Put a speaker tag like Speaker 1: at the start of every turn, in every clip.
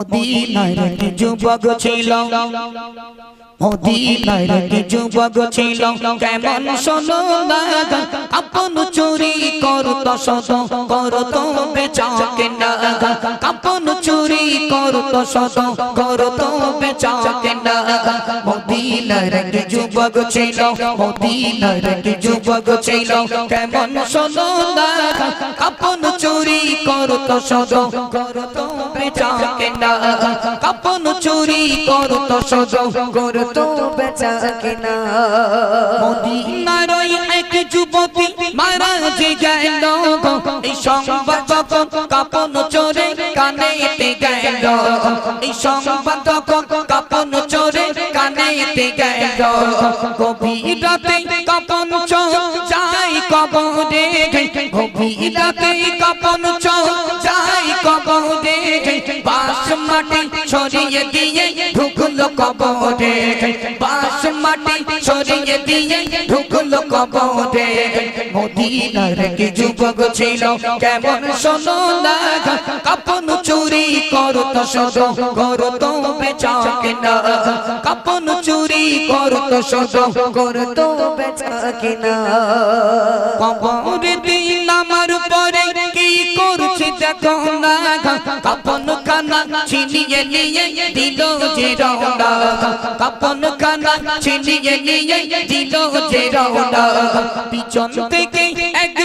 Speaker 1: মদিনায় রেখে যুবক ছিল মদিনায় রেখে যুবক ছিল কেমন শোনো না আপন চুরি করত শত, করত বেচাকে না আপন চুরি করত শত, করত বেচাকে না মদিনায় রেখে যুবক ছিল মদিনায় রেখে যুবক ছিল কেমন শোনো না আপন চুরি করত শত করত
Speaker 2: বেচা কিনা।
Speaker 1: মদিনার ওই এক যুবতী মারা যে গেল। এই সংবাদ কাপন চোরে কানেতে গেল। এই সংবাদ কাপন চোরে কানেতে গেল। গভীর রাতে কাপন চোর যাই কবরে। গভীর রাতে কাপন চোর বাস মাটি ছড়িয়ে দিয়ে ঢুকলো কবরে। বাস মাটি ছড়িয়ে দিয়ে ঢুকলো কবরে। মদিনার কি যুবক ছিল, কেমন শোনো না? কাপন চুরি করত সদ করত বেচা কেনা। কাপন চুরি করত সদ করত
Speaker 2: বেচা কিনা।
Speaker 1: কবরে দিন নিয়ে দিল যে রওনা। কাপন কানা ছিনিয়ে নিয়ে দিল যে রওনা। পিছন থেকে এক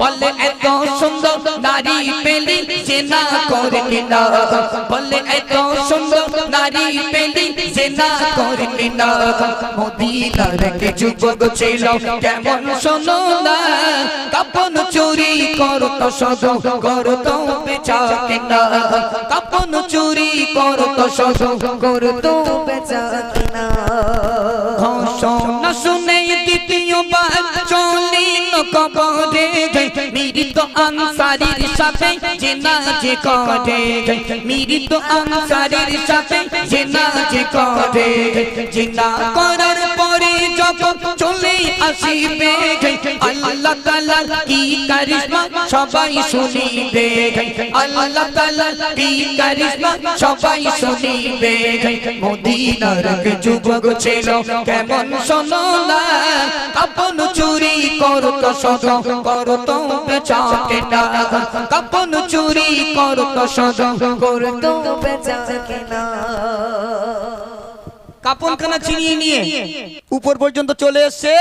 Speaker 1: বলে এত সুন্দর নারী পেলি সে না করলি না বলে এত সুন্দর নারী পেলি সে না করলি না মদিনার কে যুবক ছিল, কেমন শোনো না, কাপন চুরি করত সদ করত বেচা কেনা কাপন চুরি করত সদ করত
Speaker 2: বেচা
Speaker 1: সাথে যে করে। মৃত আনসারির সাথে যে করে। জেনা করার পরে যখন আসিবে আল্লাহ তাআলা কি সবাই আল্লাহ তাআলা কি সবাই মদিনার যুবক ছিল কেমন শোনো না কাপন চুরি সদ করত বেচা কেনা কাপন চুরি সদ করত
Speaker 2: বেচা কিনা
Speaker 1: কাপনখানা ছিনিয়ে নিয়ে উপর পর্যন্ত চলে এসছে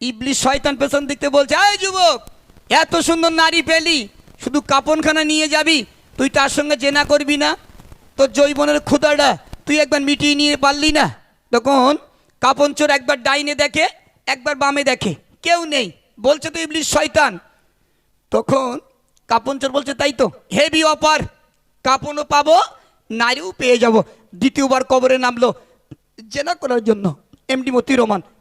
Speaker 1: ইবলিশ শয়তান পেছন দিকতে বলছে, এই যুবক, এত সুন্দর নারী পেলি, শুধু কাপনখানা নিয়ে যাবি, তুই তার সঙ্গে জেনা করবি না? তোর জৈবনের ক্ষুদাটা তুই একবার মিটিয়ে নিয়ে পারলি না? তখন কাপন চোর একবার ডাইনে দেখে, একবার বামে দেখে, কেউ নেই, বলছে তো ইবলিশ শয়তান। তখন কাপন চোর বলছে, তাই তো, হেভি অপার, কাপনও পাবো, নারীও পেয়ে যাব। দ্বিতীয়বার কবরে নামলো, জেনা করার জন্য, এমডি মতি রহমান।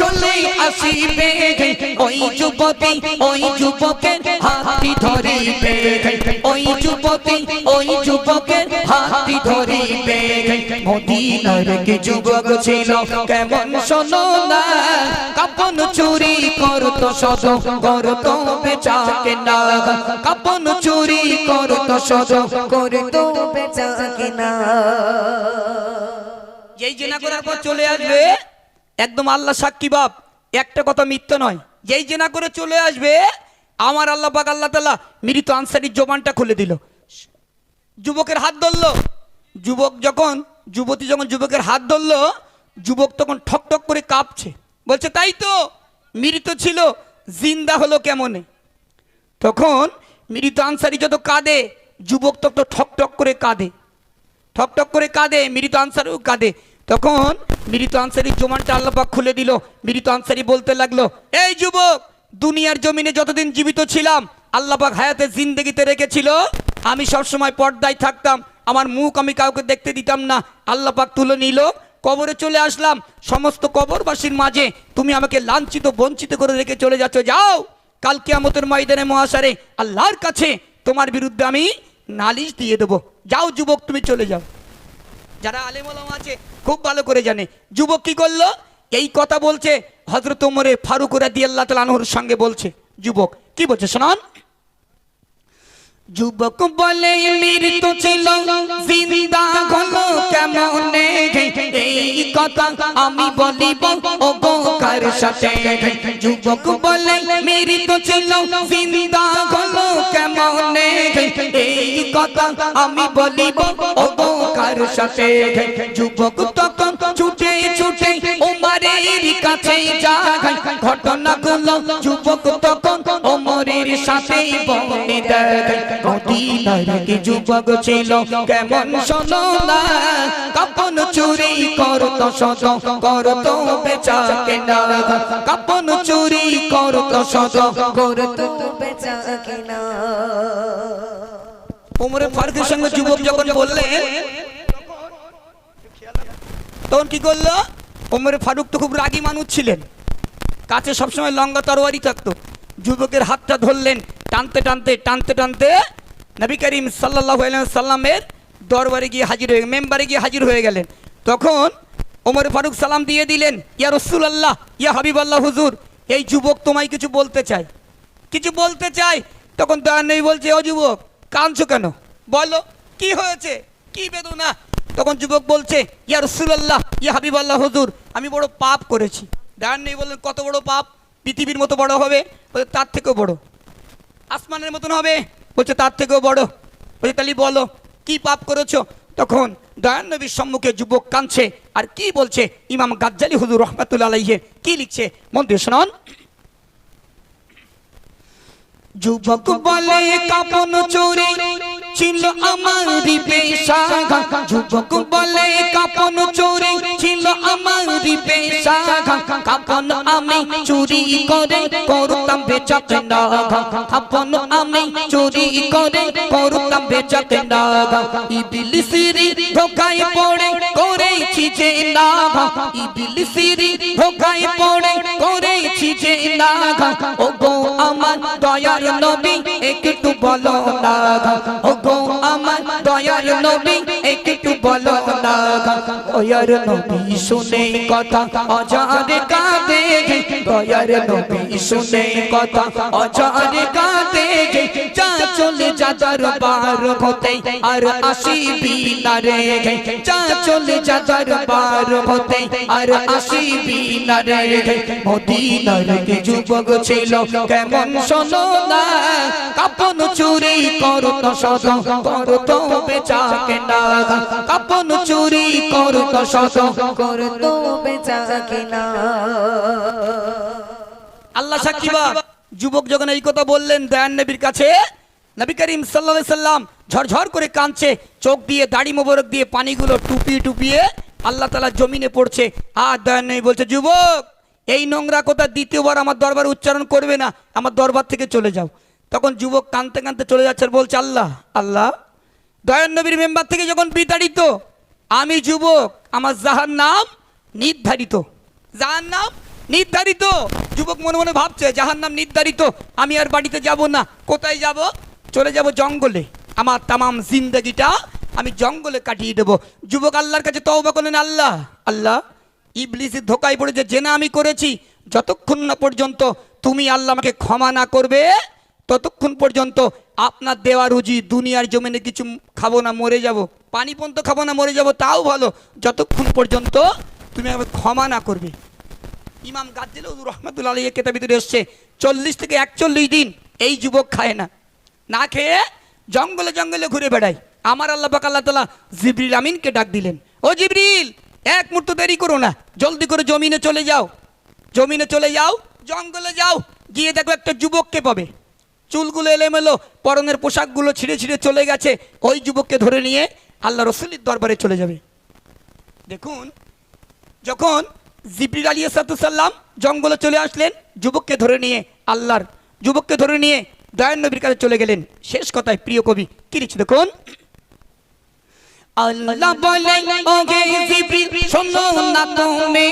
Speaker 1: চলে আসিবে ওই যুবতী, ওই যুবকের হাতি ধরিবে ওই যুবতী, ওই যুবকের হাতি ধরিবে মদিনার কি যুবক ছিল, কেমন শোনো না? কাপন চুরি করত সদ, করত বেচা কেনা কাপন চুরি করত সদ, করত
Speaker 2: বেচা কিনা
Speaker 1: যেই জেনা করার পর চলে আসবে একদম আল্লাহ সাক্ষী বাপ। একটা কথা মিথ্যা নয়। যেই জেনা করে চলে আসবে, আমার আল্লাহ পাক আল্লাহ তালা মৃত আনসারির জবানটা খুলে দিল। যুবকের হাত ধরলো। যুবক যখন, যুবতী যখন যুবকের হাত ধরলো, যুবক তখন ঠক ঠক করে কাঁপছে। বলছে, তাই তো, মৃত ছিল, জিন্দা হলো কেমনে? তখন মৃত আনসারি যত কাঁদে, যুবক তত ঠক ঠক করে কাঁদে। ঠক ঠক করে কাঁদে, মৃত আনসারও কাঁদে। তখন মৃত আনসারির জমানটা আল্লাপাক খুলে দিল। মৃত আনসারি বলতে লাগল, এই যুবক, দুনিয়ার জমিনে যতদিন জীবিত ছিলাম আল্লাপাক হায়াতে জিন্দগিতে রেখেছিল। আমি সবসময় পর্দায় থাকতাম, আমার মুখ আমি কাউকে দেখতে দিতাম না। আল্লাহ পাক তুলে নিল, কবরে চলে আসলাম। সমস্ত কবরবাসীর মাঝে তুমি আমাকে লাঞ্ছিত, বঞ্চিত করে রেখে চলে যাচ্ছ। যাও কালকে আমতের ময়দানে মহাসারে আল্লাহর কাছে তোমার বিরুদ্ধে আমি নালিশ দিয়ে দেবো। যাও যুবক, তুমি চলে যাও। যারা আলেমলাম আছে, খুব ভালো করে জানে। যুবক কি করল? এই কথা বলছে হজরত ওমরে ফারুক রাদি আল্লাহ তালানহর সঙ্গে বলছে, যুবক, কি বলছে শোনান? যুবক বলে, মৃত্যু ছিল, জিন্দা এই কথা আমি বলিব যুবক বলে, মৃত্যু ছিল কেমনে? এই কথা আমি বলিব ও বোকার সাথে যুবক তখন ছুটে ছুটে ওমারের কাছে যায়? ঘটনাগুলো যুবক তখন ওমরের সাথে বনে দেয়। যুবক ছিল? কেমন শোনো না? কাপন চুরি করত শত করত বেচা কেনা। কাপন চুরি করত শত
Speaker 2: করত বেচা কিনা।
Speaker 1: ওমরে ফারুকের সঙ্গে যুবক যখন বললেন তখন কি করল? ওমরে ফারুক তো খুব রাগী মানুষ ছিলেন। কাছে সবসময় লঙ্গা তরোয়ারি থাকতো। যুবকের হাতটা ধরলেন, টানতে টানতে টানতে টানতে নবী করিম সাল্লাহ সাল্লামের দরবারে গিয়ে হাজির হয়ে, মেম্বারে গিয়ে হাজির হয়ে গেলেন। তখন ওমর ফারুক সালাম দিয়ে দিলেন, ইয়া রসুল আল্লাহ ইয়া হাবিব আল্লাহ হুজুর, এই যুবক তোমায় কিছু বলতে চাই কিছু বলতে চাই তখন দয়ান নেই বলছে, ও যুবক কাঁদছো কেন? বলো, কি হয়েছে? কি বেদনা? তখন যুবক বলছে, ইয়া রসুল্লাহ ইয়া হাবিব আল্লাহ হুজুর, আমি বড় পাপ করেছি। দয়ান নেই বললেন, কত বড় পাপ? পৃথিবীর মতো বড় হবে? বলছে, তার থেকেও বড়। আসমানের মতন হবে? বলছে, তার থেকেও বড়। বলছে, তাহলে বলো, কি পাপ করেছ? তখন দয়ান নবীর সম্মুখে যুবক কাঁদছে, আর কি বলছে? ইমাম গাজ্জালি হুজুর রহমাতুল্লাহ আলাইহে, কি লিখছে? মন দিয়ে শোনান। যুবক বলে কাপন চোরে, ছিল আমার পেশা যুবক বলে কাপন চোরে, ছিল আমার পেশা কাপন আমি চুরি করে, করতাম বেচা কেনা কাপন আমি চুরি করে, করতাম বেচা কেনা ইবিলিসির ধোকায় পড়ে, করেছি যে না ইবিলিসির ধোকায় পড়ে, করেছি যে না ও দয়ার নবী, একটু বলো না ও গো আমার দয়ার নবী, একটু বলো না দয়ার নবী শুনে কথা, অজারে কাঁদে দয়ার নবী শুনে কথা, অজারে কাঁদে চলে যা দরবার হতে আর আসিবি না রে যা চলে যা দরবার হতে আর আসিবি না রে মদিনার কে যুবক ছিল, কেমন শোনো না? কাপন চুরি করত সদ করত বেচা কেনা। কাপন চুরি করত সদ
Speaker 2: করত বেচা কিনা।
Speaker 1: আল্লাহ সাকিবা যুবক যখন এই কথা বললেন দয়ান নবীর কাছে নবী করিম সাল্লাহ সাল্লাম ঝরঝর করে কাঁদছে, চোখ দিয়ে দাড়ি মোবরক দিয়ে পানিগুলো টুপিয়ে টুপিয়ে আল্লাহ তালা জমিনে পড়ছে আর দয়ান নবী বলছে, যুবক, এই নোংরা কথা? দ্বিতীয়বার আমার দরবার উচ্চারণ করবে না, আমার দরবার থেকে চলে যাও। তখন যুবক কাঁদতে কাঁদতে চলে যাচ্ছে আর বলছে, আল্লাহ আল্লাহ দয়ান নবীর মেম্বার থেকে যখন বিতাড়িত, আমি যুবক, আমার যাহার নাম নির্ধারিত। যাহার নাম নির্ধারিত? যুবক মনে মনে ভাবছে যাহার নাম নির্ধারিত, আমি আর বাড়িতে যাব না, কোথায় যাব? চলে যাব জঙ্গলে। আমার তামাম জিন্দগিটা আমি জঙ্গলে কাটিয়ে দেব। যুবক আল্লাহর কাছে তওবা করলেন, আল্লাহ আল্লাহ, ইবলিসের ধোকায় পড়ে যে জেনা আমি করেছি, যতক্ষণ না পর্যন্ত তুমি আল্লাহ আমাকে ক্ষমা না করবে, ততক্ষণ পর্যন্ত আপনার দেওয়া রুজি দুনিয়ার জমিনে কিছু খাব না, মরে যাব। পানি পর্যন্ত খাব না, মরে যাব, তাও ভালো। যতক্ষণ পর্যন্ত তুমি আমাকে ক্ষমা না করবে। ইমাম গাজ্জিল রহমতুল্লাহ আলী কেতাব ভিতরে এসছে, চল্লিশ থেকে একচল্লিশ দিন এই যুবক খায় না। না খেয়ে জঙ্গলে জঙ্গলে ঘুরে বেড়াই। আমার আল্লাহ পাক আল্লাহ তালা জিবরিল আমিনকে ডাক দিলেন। ও জিবরিল, এক মুহূর্ত দেরি করো না, জলদি করে জমিনে চলে যাও। জমিনে চলে যাও, জঙ্গলে যাও, গিয়ে দেখো একটা যুবককে পাবে। চুলগুলো এলোমেলো, পরনের পোশাকগুলো ছিঁড়ে ছিঁড়ে চলে গেছে। ওই যুবককে ধরে নিয়ে আল্লাহ রসুলির দরবারে চলে যাবে। দেখুন, যখন জিবরিল আলী সাল্লাম জঙ্গলে চলে আসলেন, যুবককে ধরে নিয়ে আল্লাহর, যুবককে ধরে নিয়ে দয়ান নবীর কাছে চলে গেলেন। শেষ কথায় প্রিয় কবি, কি লিখছে দেখুন? আল্লাহ বলে ওগে জিবরিল, শোনো না তুমি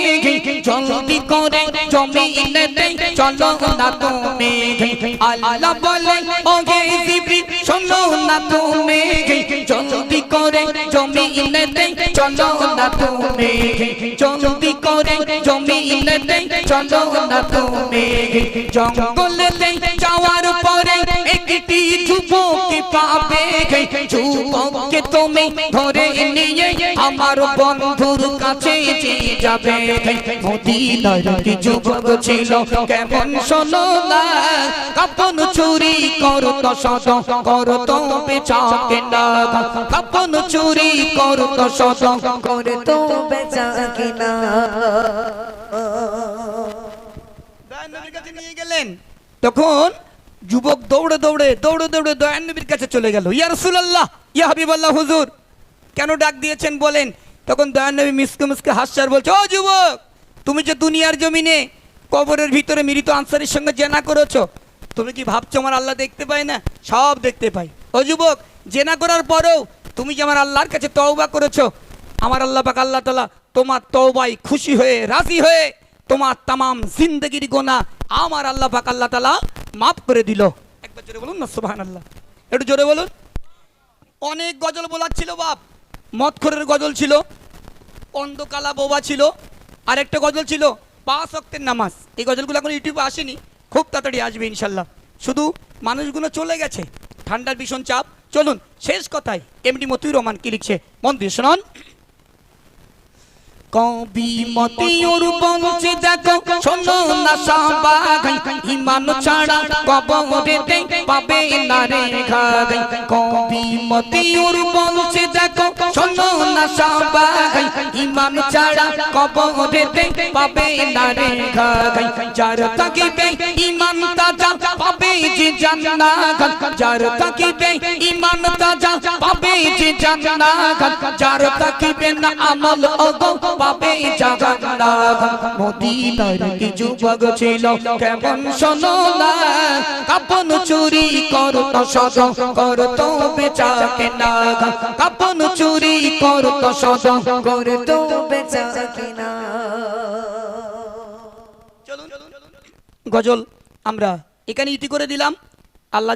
Speaker 1: জলদি করে জমিনেতে চলো না তুমি আল্লাহ বলে ওগে জিবরিল, শোনো না তুমি জলদি করে জমিনেতে চলো না তুমি জলদি করে জমিনেতে চলো না তুমি জঙ্গলেতে একটি যুবককে পাবে যুবককে তুমি ধরে নিয়ে আমার বন্ধুর কাছে যাবে মদিনার কি যুবক ছিল কেমন শোনো না? কাপন চুরি করত সদ করত বেচাকে না কাপন চুরি করত সদ
Speaker 2: করে তো বেচা কিনা
Speaker 1: দয়ান নবীর কাছে নিয়ে গেলেন। তখন যুবক দৌড়ে দৌড়ে দৌড়ে দৌড়ে দয়ান নবীর কাছে চলে গেল। ইয়া রাসূলুল্লাহ, ইয়া হাবিবাল্লাহ, হুজুর। কেন ডাক দিয়েছেন বলেন? তখন দয়ান নবী মিসকে মিসকে হাসছার বলছে, ও যুবক, তুমি যে দুনিয়ার জমিনে কবরের ভিতরে মৃত আনসারের সঙ্গে জেনা করেছ, তুমি কি ভাবছ আমার আল্লাহ দেখতে পায় না? সব দেখতে পাই ও যুবক, জেনা করার পরেও তুমি যে আমার আল্লাহর কাছে তওবা করেছ, আমার আল্লাহ পাক আল্লাহ তাআলা তোমার তওবাই খুশি হয়ে, রাজি হয়ে তোমার তামাম জিন্দগির গোনা আমার আল্লাহ পাক আল্লাহ তালা মাফ করে দিল। একবার জোরে বলুন না সুবহান আল্লাহ একটু জোরে বলুন। অনেক গজল বলার ছিল বাপ। মদখরের গজল ছিল, অন্ধকালা বোবা ছিল আর একটা গজল ছিল, পাঁচ অক্তের নামাজ। এই গজলগুলো এখন ইউটিউবে আসেনি, খুব তাড়াতাড়ি আসবে ইনশাল্লাহ শুধু মানুষগুলো চলে গেছে, ঠান্ডার ভীষণ চাপ। চলুন, শেষ কথায় এমডি মতুই রহমান কি লিখছে? মন দিয়ে শোনান। কবি মতিউর বলছে দেখো, শোনো না সবাই ইমান ছাড়া কবরেতে পাবে না রে ঘাই কবি মতিউর বলছে দেখো, শোনো না সবাই ইমান ছাড়া কবরেতে পাবে না রে ঘাই যার থাকিবে ইমান তাজা পাবে যে জান্নাত, যার থাকিবে ইমান তাজা পাবে জান্নাত, যার আমল ওগো জাহান্নাম মদিনার কি যুবক ছিল, কেমন শোনো না? কাপন চুরি করত সদ করত বেচা কেনা। কাপন চুরি করত সদ
Speaker 2: করে তো বেচা কিনা।
Speaker 1: গজল আমরা এখানে ইতি করে দিলাম। আল্লাহ